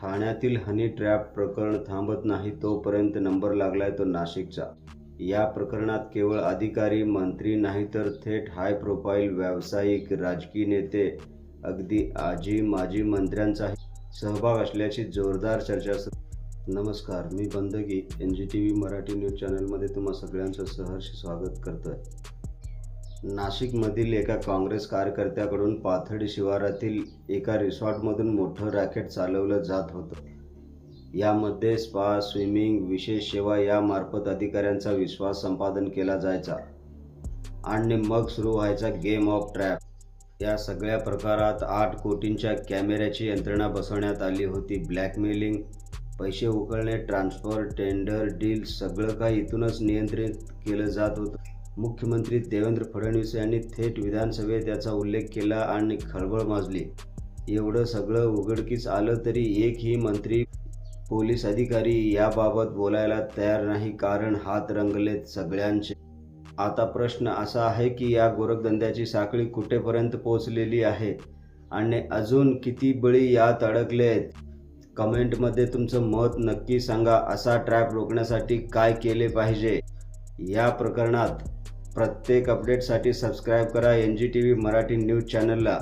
ठाण्यातील honey trap प्रकरण थांबत नाही तोपर्यंत नंबर लागलाय तो नाशिकचा. या प्रकरणात केवळ अधिकारी मंत्री नाही तर थेट हाय प्रोफाईल व्यावसायिक राजकीय नेते अगदी आजी माजी मंत्र्यांचाही सहभाग असल्याची जोरदार चर्चा नमस्कार मी बंदगी N G T V Marathi news चॅनलमध्ये तुम्हा सगळ्यांचं सहर्ष स्वागत करतोय. नाशिकमधील एका काँग्रेस कार्यकर्त्याकडून पाथर्डी शिवारातील एका रिसॉर्टमधून मोठं रॅकेट चालवलं जात होतं. यामध्ये स्पा स्विमिंग विशेष सेवा यामार्फत अधिकाऱ्यांचा विश्वास संपादन केला जायचा आणि मग सुरू व्हायचा गेम ऑफ ट्रॅप. या सगळ्या प्रकारात आठ कोटींच्या कॅमेऱ्याची यंत्रणा बसवण्यात आली होती. ब्लॅकमेलिंग पैसे उकळणे ट्रान्सफर टेंडर डील सगळं काही इथूनच नियंत्रित केलं जात होतं. मुख्यमंत्री देवेंद्र फडणवीस यांनी थेट विधानसभेत याचा उल्लेख केला आणि खळबळ माजली. एवढं सगळं उघडकीस आलं तरी एकही मंत्री पोलीस अधिकारी याबाबत बोलायला तयार नाही कारण हात रंगलेत सगळ्यांचे. आता प्रश्न असा आहे की या गोरखधंद्याची साखळी कुठेपर्यंत पोहोचलेली आहे आणि अजून किती बळी यात अडकलेत? कमेंटमध्ये तुमचं मत नक्की सांगा असा ट्रॅप रोखण्यासाठी काय केले पाहिजे? या प्रकरणात प्रत्येक अपडेटसाठी सबस्क्राईब करा N G T V Marathi news चॅनलला